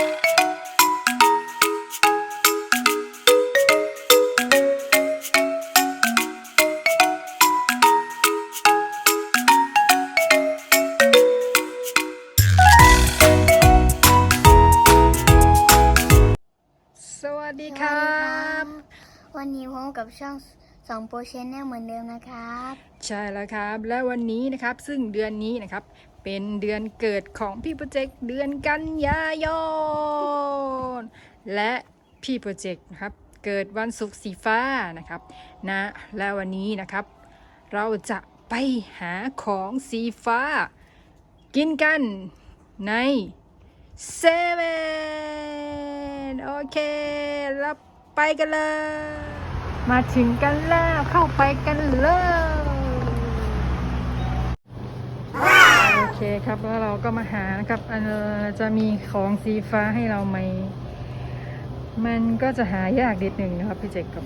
สวัสดีครับ วันนี้พบกับช่องสองโปรเชนแนลเหมือนเดิมนะครับ ใช่แล้วครับ และวันนี้นะครับซึ่งเดือนนี้นะครับ เป็นเดือนเกิดของพี่โปรเจกต์เดือนกันยายน และพี่โปรเจกต์นะครับเกิดวันศุกร์สีฟ้านะครับนะและวันนี้นะครับ เราจะไปหาของสีฟ้า กินกันในเซเว่นโอเคแล้วไปกันเลย มาถึงกันแล้วเข้าไปกันเลย โอ เคครับแล้วเราก็มาหานะครับอันเอ่อจะมีของสีฟ้าให้เราไหม มันก็จะหายากนิดหนึ่งนะครับพี่เจคกับ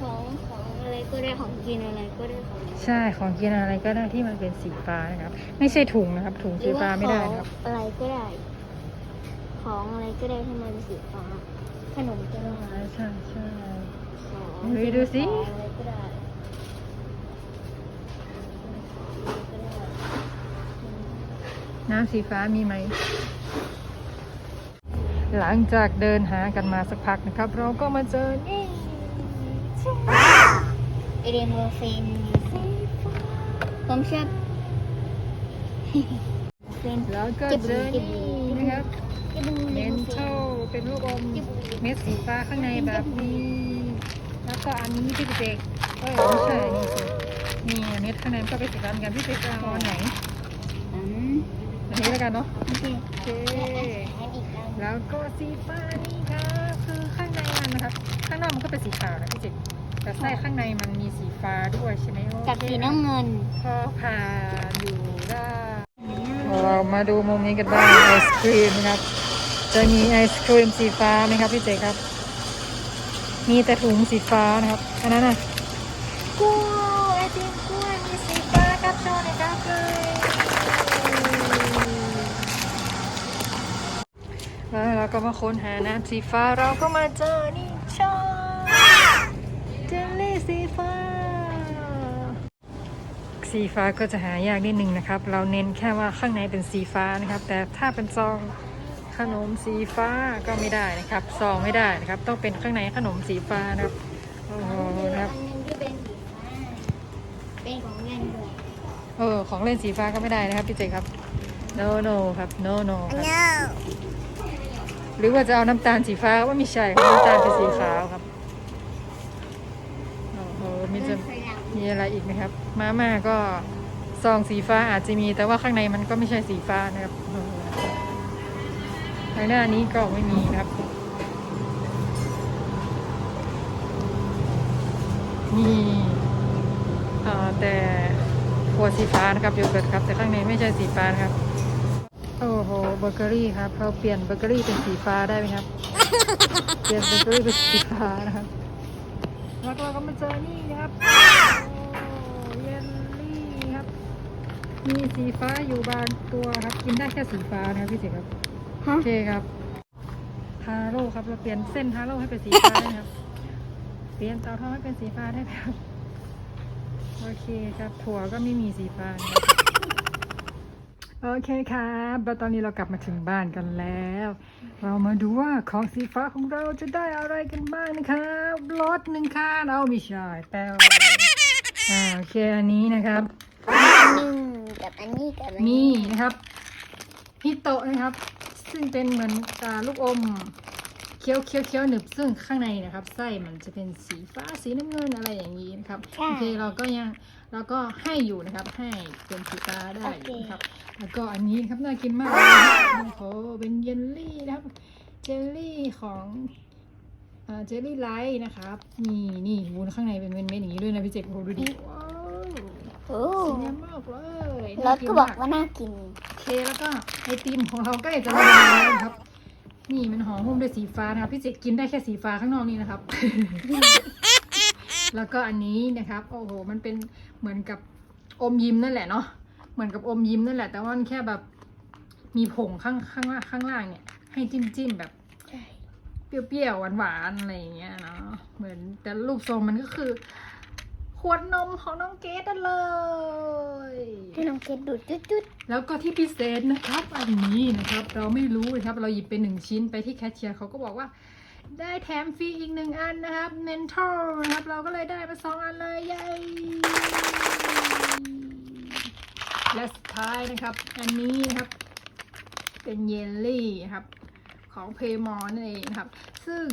ของของอะไรก็ได้ของกินอะไรก็ได้ของใช่ของกินอะไรก็ได้ที่มันเป็นสีฟ้านะครับ ไม่ใช่ถุงนะครับ ถุงสีฟ้าไม่ได้นะครับหอว่าของอะไรก็ได้ ของอะไรก็ได้ที่มันสีฟ้าขนมก็ได้ใช่ใช่ของเฮ้ยดูสิ ของอะไรก็ได้ น้ำสีฟ้ามีไหม หลังจากเดินหากันมาสักพักนะครับ เราก็มาเจอนี่เอเดโมเฟนผมชอบแล้วก็เจอนี่นะครับเมนเทลเป็นลูกอมเม็ดสีฟ้าข้างในแบบนี้แล้วก็อันนี้พี่เจกเออไม่ใช่นี่สินี่เม็ดข้างในมันก็เป็นสีฟ้าเหมือนกันพี่เจกเอาอันไหน นนี้แล้วกันเนาะโอเคโอเคอันอีกอันแล้วก็สีฟ้านี่ครับคือข้างในมันนะครับข้างนอกมันก็เป็นสีขาวนะพี่เจกแต่ไส้ข้างในมันมีสีฟ้าด้วยใช่ไหมโอเคกับสีน้ำเงิน พอผ่านอยู่ได้เรามาดูมุมนี้กันบ้างไอศครีมนะครับ จะมีไอศครีมสีฟ้าไหมครับพี่เจครับ มีแต่ถุงสีฟ้านะครับอันนั้นน่ะกล้ ก็มาค้นหาน้ำสีฟ้าเราก็มาเจอนี่ชาเจลลี่สีฟ้า สีฟ้าก็จะหายากนิดนึงนะครับ เราเน้นแค่ว่าข้างในเป็นสีฟ้านะครับ แต่ถ้าเป็นซองขนมสีฟ้าก็ไม่ได้นะครับ ซองไม่ได้นะครับ ต้องเป็นข้างในขนมสีฟ้านะครับโอ้โหนะครับอันหนึงที่เป็นสีฟ้าเป็นของเล่นด้วยเออของเล่นสีฟ้าก็ไม่ได้นะครับพี่เจครับ no no ครับ no no ครับ หรือว่าจะเอาน้ำตาลสีฟ้าว่าไม่ใช่ครับน้ำตาลเป็นสีขาวครับโอ้โหมีจะมีอะไรอีกไหมครับ มาม่าก็ซองสีฟ้าอาจจะมี แต่ว่าข้างในมันก็ไม่ใช่สีฟ้านะครับทางหน้านี้ก็ไม่มีครับนี่แต่ขวดสีฟ้านะครับโยเกิร์ตครับ แต่ข้างในไม่ใช่สีฟ้านะครับ เบเกอรี่ครับเราเปลี่ยนเบเกอรี่เป็นสีฟ้าได้ไหมครับ เปลี่ยนเบเกอรี่เป็นสีฟ้านะครับ แล้วเราก็มาเจอนี่นะครับโอ้เยลลี่ครับ มีสีฟ้าอยู่บางตัวครับ กินได้แค่สีฟ้านะครับพี่เสกครับฮะโอเคครับฮาโร่ครับ เราเปลี่ยนเส้นฮาโร่ให้เป็นสีฟ้าได้ไหมครับ เปลี่ยนเต่าทองให้เป็นสีฟ้าได้ไหมครับ โอเคครับ ถั่วก็ไม่มีสีฟ้านะครับ โอเคครับแล้วตอนนี้เรากลับมาถึงบ้านกันแล้ว เรามาดูว่าของสีฟ้าของเราจะได้อะไรกันบ้างนะครับรถหนึ่งคันเอาไม่ใช่แป้วอ่าโอเคอันนี้นะครับอันหนึ่งกับอันนี้กับอันนี่นี้นะครับฮิโตะนะครับ ซึ่งเป็นเหมือนอ่าลูกอม เคี้ยวเคี้ยวเคี้ยวหนึบซึ่งข้างในนะครับ ไส้มันจะเป็นสีฟ้าสีน้ำเงินอะไรอย่างนี้นะครับโอเคเราก็ยังเราก็ให้อยู่นะครับ ให้เป็นสีฟ้าได้อยู่นะครับ แล้วก็อันนี้ครับน่ากินมากเลยนะครับโอ้โหเป็นเยลลี่นะครับเจลลี่ของอ่าเจลลี่ไลท์นะครับนี่นี่วุ้นข้างในเป็นเม็ดๆอย่างนี้ด้วยนะพี่เจคโอ้โหดูดิว้าวโอ้สวยงามมากเลยรถก็บอกว่าน่ากินโอเคแล้วก็ไอติมของเราก็จะมาแล้วนะครับ นี่มันหอมหุ้มด้วยสีฟ้านะครับพี่เจกินได้แค่สีฟ้าข้างนอกนี่นะครับ แล้วก็อันนี้นะครับ โอ้โห มันเป็นเหมือนกับอมยิ้มนั่นแหละเนาะเหมือนกับอมยิ้มนั่นแหละ แต่ว่ามันแค่แบบมีผงข้างข้างล่างข้างล่างเนี่ย ให้จิ้มจิ้มๆแบบใช่เปรี้ยวๆหวานๆอะไรอย่างเงี้ยเนาะเหมือนแต่รูปทรงมันก็คือ ขวดนมของน้องเกดนั่นเลย ให้น้องเกดดูดจุดจุดแล้วก็ที่พิเศษนะครับอันนี้นะครับ เราไม่รู้นะครับเราหยิบไปหนึ่งชิ้นไปที่แคชเชียร์เขาก็บอกว่า ได้แถมฟรีอีกหนึ่งอันนะครับเมนทอลนะครับ เราก็เลยได้มาสองอันเลยเย้และสุดท้ายนะครับ อันนี้นะครับ เป็นเยลลี่นะครับของเพมอนั่นเองนะครับ ซึ่ง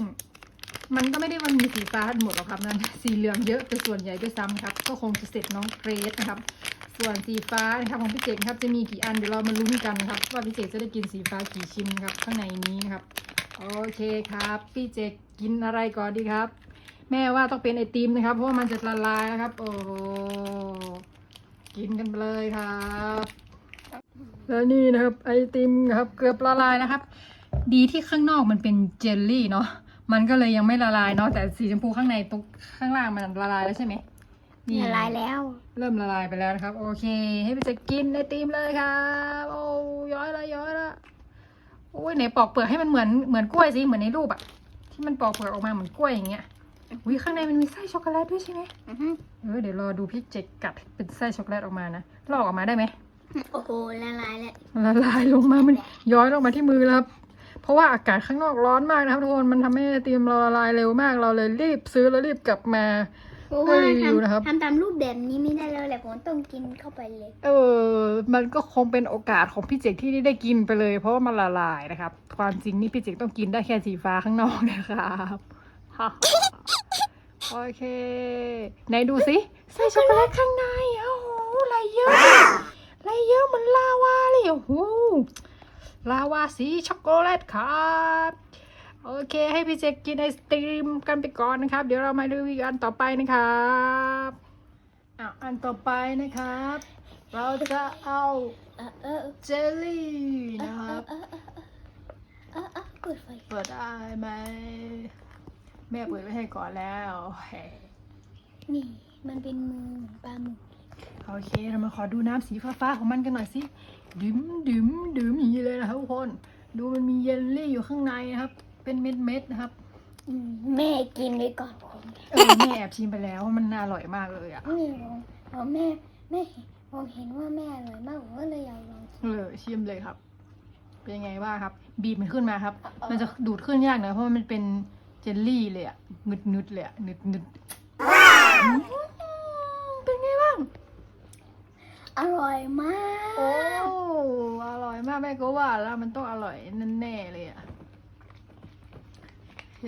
มันก็ไม่ได้มันมีสีฟ้าหมดหรอกครับนั่นสีเหลืองเยอะเป็นส่วนใหญ่ด้วยซ้ำครับ ก็คงจะเสร็จน้องเกรซนะครับ ส่วนสีฟ้านะครับของพี่เจกนะครับจะมีกี่อันเดี๋ยวเรามาลุ้นกันนะครับ ว่าพี่เจกจะได้กินสีฟ้ากี่ชิ้นครับข้างในนี้นะครับ โอเคครับ พี่เจกกินอะไรก่อนดีครับ แม่ว่าต้องเป็นไอติมนะครับ เพราะว่ามันจะละลายนะครับ โอ้โหกินกันไปเลยครับแล้วนี่นะครับไอติมครับเกือบละลายนะครับ ดีที่ข้างนอกมันเป็นเจลลี่เนาะ มันก็เลยยังไม่ละลายเนาะแต่สีชมพูข้างในตรงข้างล่างมันละลายแล้วใช่ไหมนี่ละลายแล้ว เริ่มละลายไปแล้วนะครับ โอเค ให้พี่เจะกินไอติมเลยครับโอ้ย้อยละย้อยละโอ้ยไหนปอกเปลือกให้มันเหมือนเหมือนกล้วยสิเหมือนในรูปอะที่มันปอกเปลือกออกมาเหมือนกล้วยอย่างเงี้ยอุ้ยข้างในมันมีไส้ช็อกโกแลตด้วยใช่ไหมอือฮึเออเดี๋ยวรอดูพี่เจกัดเป็นไส้ช็อกโกแลตออกมานะลอกออกมาได้ไหมโอ้โหละลายแล้วละลายลงมามันย้อยลงมาที่มือแล้วครับ เพราะว่าอากาศข้างนอกร้อนมากนะครับทุกคนมันทำให้ไอติมเราละลายเร็วมากเราเลยรีบซื้อแล้วรีบกลับมาเพราะว่ารีวิวนะครับทำทำตามรูปแบบนี้ไม่ได้แล้วแหละผมต้องกินเข้าไปเลย เออ มันก็คงเป็นโอกาสของพี่เจกที่ได้กินไปเลย เพราะว่ามันละลายนะครับ ความจริงนี่พี่เจกต้องกินได้แค่สีฟ้าข้างนอกนะครับฮ่าโอเค ไหนดูสิใส่ช็อกโกแลตข้างในโอ้โหอะไรเยอะอะไรเยอะเหมือนลาวาเลยโอ้โห ลาวาสีช็อกโกแลตครับโอเค ให้พี่เจกกินไอศตรีมกันไปก่อนนะครับ เดี๋ยวเรามาดูอีกอันต่อไปนะครับอะอันต่อไปนะครับ เราจะเอาเออเออเจลลี่นะครับเออเออเออเออเปิดไฟเปิดได้ไหมแม่เปิดไว้ให้ก่อนแล้วเฮ้นี่มันเป็นมือเหมือนปลาหมึก โอเคเรามาขอดูน้ำสีฟ้าๆของมันกันหน่อยสิดื่มดื่มดื่มอย่างนี้เลยนะครับทุกคนดูมันมีเยลลี่อยู่ข้างในนะครับ เป็นเม็ดๆนะครับอืมแม่กินไว้ก่อนผมเออแม่แอบชิมไปแล้วมันน่าอร่อยมากเลยอะนี่ผมผมแม่แม่ผมเห็นว่าแม่อร่อยมากผมก็เลยอยากลองเออชิมเลยครับ เป็นยังไงบ้างครับ บีบมันขึ้นมาครับ มันจะดูดขึ้นยากหน่อยเพราะว่ามันเป็นเจลลี่เลยอะงึดงึดๆเลยอะงึดงึดอืมเป็นไงบ้าง อร่อยมาก โอ้ อร่อยมากแม่ก็ว่าแล้วมันต้องอร่อยแน่ๆเลยอะโอเค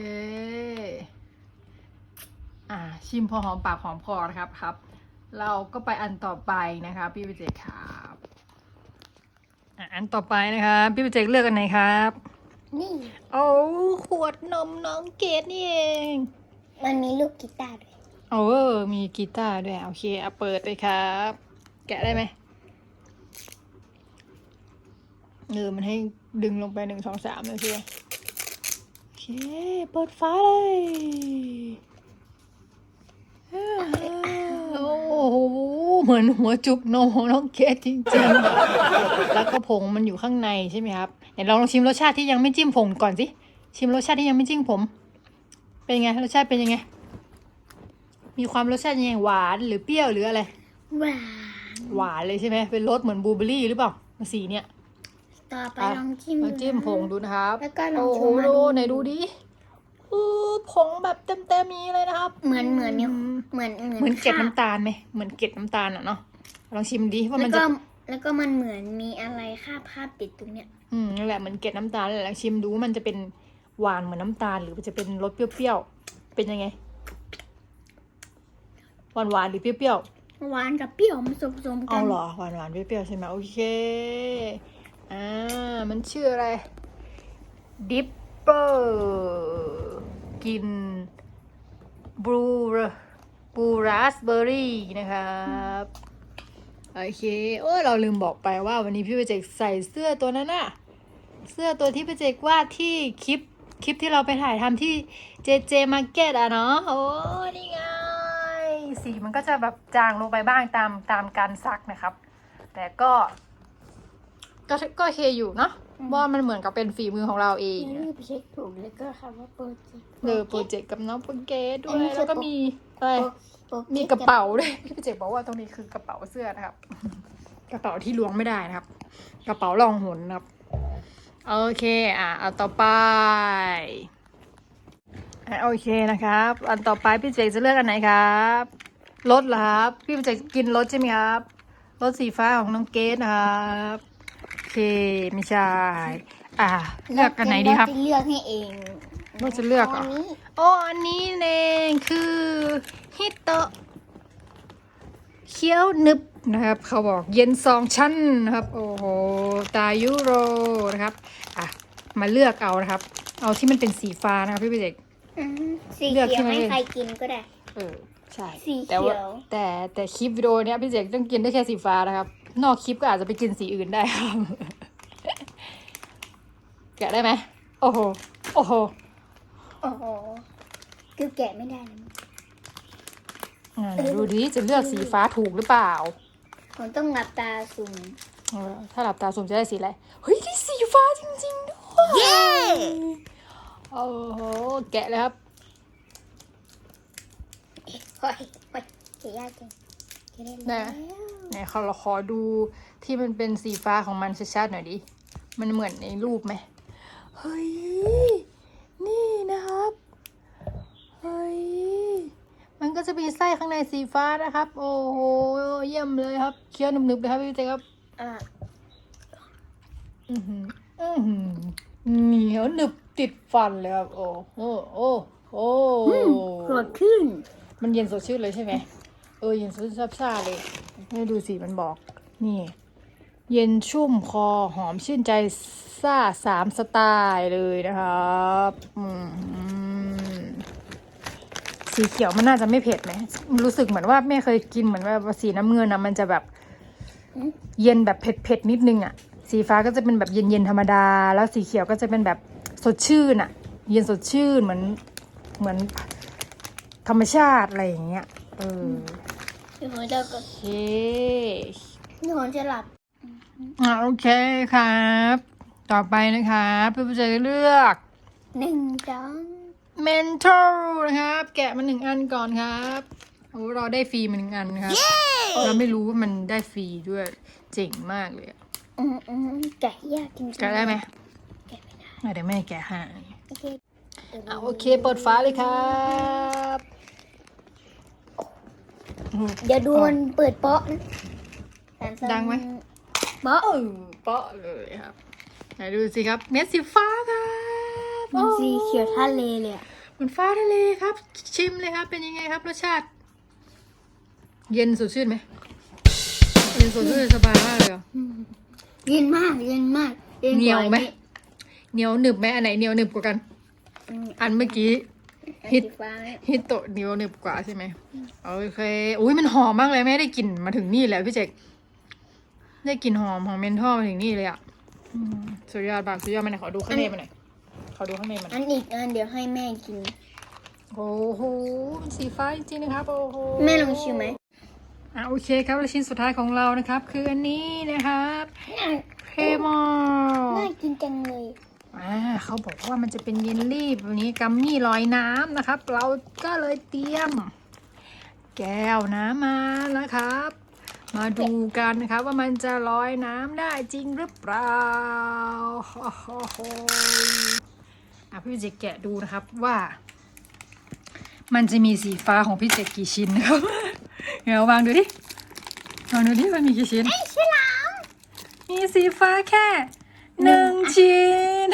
อ่า ชิมพอหอมปากหอมคอนะครับครับ เราก็ไปอันต่อไปนะคะพี่วิเจกครับอะอันต่อไปนะครับพี่วิเจกเลือกอันไหนครับนี่ โอ้ขวดนมน้องเกดนี่เอง มันมีลูกกีตาร์ด้วย โอ้มีกีตาร์ด้วยโอเคเอาเปิดเลยครับ แกะได้ไหมเออมันให้ดึงลงไปหนึ่งสองสามเลยเพื่อโอเค เปิดฟ้าเลยโอ้โหเหมือนหัวจุกนมของน้องเกดจริงๆ แล้วก็ผงมันอยู่ข้างในใช่ไหมครับไหนลองลองชิมรสชาติที่ยังไม่จิ้มผงก่อนสิ ชิมรสชาติที่ยังไม่จิ้มผม เป็นไงรสชาติเป็นยังไง มีความรสชาติยังไงหวานหรือเปรี้ยวหรืออะไร หวาน หวานเลยใช่ไหมเป็นรสเหมือนบลูเบอร์รี่หรือเปล่าสีเนี่ยต่อไปอะลองจิ้มลองจิ้มนะผงดูนะครับแล้วก็ลองโอ้โหชมมาดูดูไหนดูดิอือผงแบบเต็มเต็มๆนี้เลยนะครับ เหมือนเหมือนเนี่ยมเหมือนเหมือนเหมือนเกล็ดข้าวน้ำตาลไหมเหมือนเกล็ดน้ำตาลอะเนาะลองชิมดิว่าแล้มันวจะก็แล้วก็มันเหมือนมีอะไรคาบคาบติดตรงเนี้ยอืมนั่นแหละเหมือนเกล็ดน้ำตาลนั่นแหละชิมดูว่ามันจะเป็นหวานเหมือนน้ำตาล หรือมันจะเป็นรสเปรี้ยวๆเป็นยังไงหวานหวานๆหรือเปรี้ยวๆ หวานกับเปรี้ยวมันผสมๆกัเอาน เหรอหวานหวานๆเปรี้ยวๆใช่ไหมโอเค อ่า มันชื่ออะไร ดิปเปอร์ กินบลูบลูราสเบอร์รี่นะครับโอเคโอ้ยเราลืมบอกไปว่าวันนี้พี่ประเจกใส่เสื้อตัวนั้นน่ะ เสื้อตัวที่ประเจกวาดที่คลิป คลิปที่เราไปถ่ายทำที่ JJ Market อะเนาะโอ้นี่ไง สีมันก็จะแบบจางลงไปบ้างตามตามการซักนะครับ แต่ก็ ก็ก็โอเคอยู่เนาะว่ามันเหมือนกับเป็นฝีมือของเราเองนี่ไปเช็คถูกแล้วก็คำว่าโปรเจกต์เออโปรเจกต์กับน้องโปรเกสด้วอันยนี้คือ แล้วก็มีอะไร โปรเจมีกระเป๋าด้วย พี่โปรเจกต์บอกว่าตรงนี้คือกระเป๋าเสื้อนะครับ กระเป๋าที่ล้วงไม่ได้นะครับ กระเป๋ารองหนนะครับ โอเค อะเอาต่อไปอะ โอเคนะครับ อันต่อไปพี่เจกจะเลือกอันไหนครับรถเหรอครับ พี่เจกกินรถใช่ไหมครับรถสีฟ้าของน้องเกดนะครับโอเคไม่ใช่อะเลือกอันไหนดีครับเาจะเลือกให้เองว่าจะเลือกเหรอนนี้โอ้อันนี้เองคือฮิโตะเคี้ยวนึบนะครับ เขาบอกเย็นสองชั้นนะครับ โอ้โหตายุโรนะครับอะมาเลือกเอานะครับ เอาที่มันเป็นสีฟ้านะครับพี่เด็กอืม สีเลือกเขียวที่มันให้เป็นใครกินก็ได้ เออใช่สีแต่ว่าเขียวแต่แต่คลิปวิดีโอเนี้ยพี่เจกต้องกินได้แค่สีฟ้านะครับ นอกคลิปก็อาจจะไปกินสีอื่นได้ครับ แกะได้ไหมโอ้โหโอ้โหโอ้โหคือแกะไม่ได้เลยอ่าไหนดูดิจะเลือกสีฟ้าถูกหรือเปล่า ผมต้องหลับตาสุ่มเออถ้าหลับตาสุ่มจะได้สีอะไร เฮ้ยได้สีฟ้าจริงๆด้วยเย้ โอ้โห แกะเลยครับโอ้ยโอ้ยเขียากจังเขียได้ไหนแล้วไหนเขาเราขอดูที่มันเป็นสีฟ้าของมันชัดๆหน่อยดิ มันเหมือนในรูปไหม เฮ้ย นี่นะครับ เฮ้ย มันก็จะมีไส้ข้างในสีฟ้านะครับ โอ้โห เยี่ยมเลยครับ เคี้ยวหนึบๆเลยครับพี่เจ๊ครับ อะ อือหือ อือหือเหนียวหนึบ ติดฟันเลยครับโอ้โอ้โอ้โอ้สดขึ้นมันเย็นสดชื่นเลยใช่ไหมเออเย็นสดชื่นซับซ่าเลยให้ดูสิมันบอก นี่ เย็นชุ่มคอหอมชื่นใจซ่าสามสไตล์เลยนะครับอืมสีเขียวมันน่าจะไม่เผ็ดไหมรู้สึกเหมือนว่าแม่เคยกินเหมือนว่าสีน้ำเงินนะมันจะแบบอืมเย็นแบบเผ็ดเผ็ดๆนิดนึงอะสีฟ้าก็จะเป็นแบบเย็นเย็นๆธรรมดา แล้วสีเขียวก็จะเป็นแบบ สดชื่นอะเย็นสดชื่นเหมือนเหมือนธรรมชาติอะไรอย่างเงี้ยเออเดี๋ยวผมจะกโอดเคเดี๋ยวผมจะหลับอ่าโอเคครับ ต่อไปนะครับเพื่อนๆจะเลือกหนึ่งสองเมนทอลนะครับ แกะมาหนึ่งอันก่อนครับโอ้เราได้ฟรีมาหนึ่งอันครับเราไม่รู้ว่ามันได้ฟรีด้วยเจ๋งมากเลยอะอืมอืมแกะยากจริงๆแกะได้ไหม เดี๋ยวแม่แกะให้โอเคอะโอเคเปิดฟ้าเลยครับเดี๋ยวดูมันเปิดเปาะนะสามสอดังไหมเปาะเออเปาะเลยครับไหนดูสิครับ เม็ดสีฟ้าครับมันสีเขียวทะเลเลยอะเหมือนฟ้าทะเลครับ ชิมเลยครับ เป็นยังไงครับรสชาติ เย็นสดชื่นไหมเย็นสดชื่นสบายมากเลยเหรออืมเย็นมากเย็นมากย็กเหนียวไหมา เหนียวหนึบไหมอันไหนเหนียวหนึบกว่ากันอืมอันเมื่อกี้อันฮิตสีฟ้าไหมฮิตโตะเหนียวหนึบกว่าใช่ไหมโอเคอุ้ยมันหอมมากเลยแม่ได้กลิ่นมาถึงนี่แล้วพี่เจกได้กลิ่นหอมของเมนทอลมาถึงนี่เลยอะอืมสุดยอดบางสุดยอดมันไหนขอดูข้างในมันหน่อยขอดูข้างในมันอันอีกอันเดี๋ยวให้แม่กินโอ้โหมันสีฟ้าจริงๆนะครับโอ้โหแม่ลองชิมไหมอะโอเคครับและชิ้นสุดท้ายของเรานะครับ คืออันนี้นะครับเพมอน่ากินจังเลย อ่าเขาบอกว่ามันจะเป็นเยลลี่แบบนี้กัมมี่ลอยน้ำนะครับ เราก็เลยเตรียม แก้วน้ำมานะครับ มาดูกันนะครับว่ามันจะลอยน้ำได้จริงหรือเปล่าโอ้โหอะพี่เจกแกะดูนะครับว่า มันจะมีสีฟ้าของพี่เจกกี่ชิ้นนะครับเดี๋ยววางดูดิวางดูดิมันมีกี่ชิ้นฉลามมีสีฟ้าแค่ หนึ่งชิ้น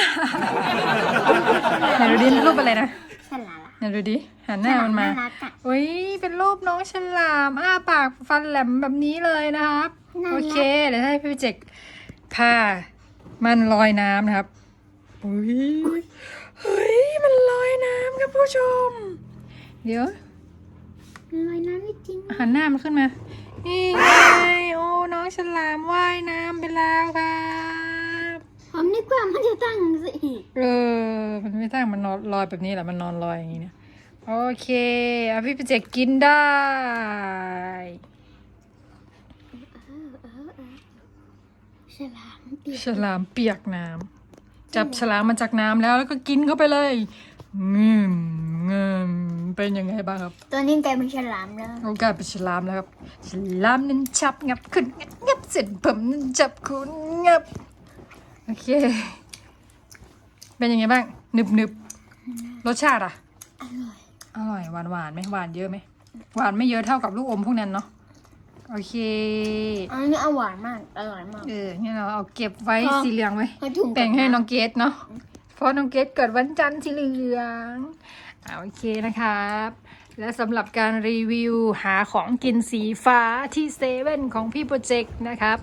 ไหนดูดิรูปอะไรนะฉลามไหนดูดิหันหน้ามันมาน่ารักอะ อุ้ยเป็นรูปน้องฉลามอ้าปากฟันแหลมแบบนี้เลยนะครับ น่ารัก โอเคเดี๋ยวให้พี่เจกพามันลอยน้ำนะครับอุ้ยเฮ้ยมันลอยน้ำครับผู้ชม เดี๋ยวลอยน้ำไม่จริงหันหน้ามันขึ้นมา นี่ไง โอ้ น้องฉลามว่ายน้ำไปแล้วครับ ผมนึกว่ามันจะตั้งสิเออ มันไม่ตั้งมันนอนลอยแบบนี้แหละมันนอนลอยอย่างนี้เนี่ยโอเคเอาพี่เจกกินได้ ฉลามเปียกฉลามเปียกน้ำจับฉลามมาจากน้ำแล้วแล้วก็กินเข้าไปเลยงืมงืมเป็นยังไงบ้างครับตัวนี้กลายเป็นฉลามแล้วโอกาสเป็นฉลามแล้วครับ ฉลามนั้นจับงับขึ้นงับงับเสร็จผมนั้นจับคุณงับ โอเค เป็นยังไงบ้างหนึบหนึบรสชาติอะ อร่อย อร่อยหวานหวานไหมหวานเยอะไหมหวานไม่เยอะเท่ากับลูกอมพวกนั้นเนาะ โอเค อันนี้อร่อยมาก อร่อยมาก เอองั้นเราเอาเก็บไว้พอสีเหลืองไว้ให้ถุงแบ่งให้น้องเกดเนาะ เพราะน้องเกดเกิดวันจันทร์สีเหลืองอ่าโอเคนะครับ และสำหรับการรีวิวหาของกินสีฟ้าที่เซเว่นของพี่โปรเจกต์นะครับ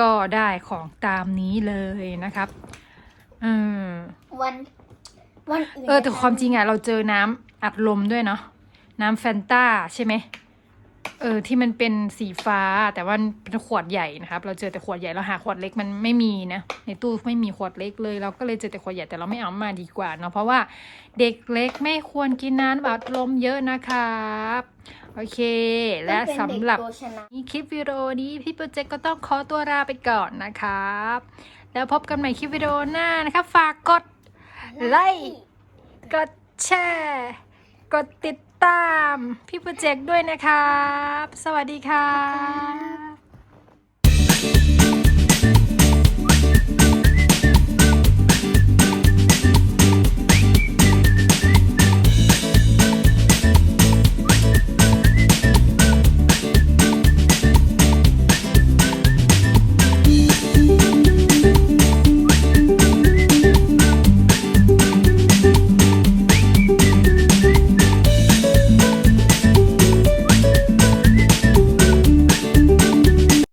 ก็ได้ของตามนี้เลยนะครับอืมวันวันอื่นเออแต่ความจริงอะเราเจอน้ำอัดลมด้วยเนาะน้ำแฟนต้าใช่ไหม เออที่มันเป็นสีฟ้าแต่ว่าเป็นขวดใหญ่นะครับ เราเจอแต่ขวดใหญ่เราหาขวดเล็กมันไม่มีนะในตู้ไม่มีขวดเล็กเลย เราก็เลยเจอแต่ขวดใหญ่แต่เราไม่เอามาดีกว่าเนาะเพราะว่าเด็กเล็กไม่ควรกินน้ำอัดลมเยอะนะครับโอเค และสำหรับนี่คลิปวิดีโอนี้พี่โปรเจกต์ก็ต้องขอตัวลาไปก่อนนะครับ แล้วพบกันใหม่คลิปวิดีโอหน้านะครับ ฝากกดไลค์กดแชร์ กดติด ตาม พี่โปรเจกต์ด้วยนะครับ สวัสดีครับ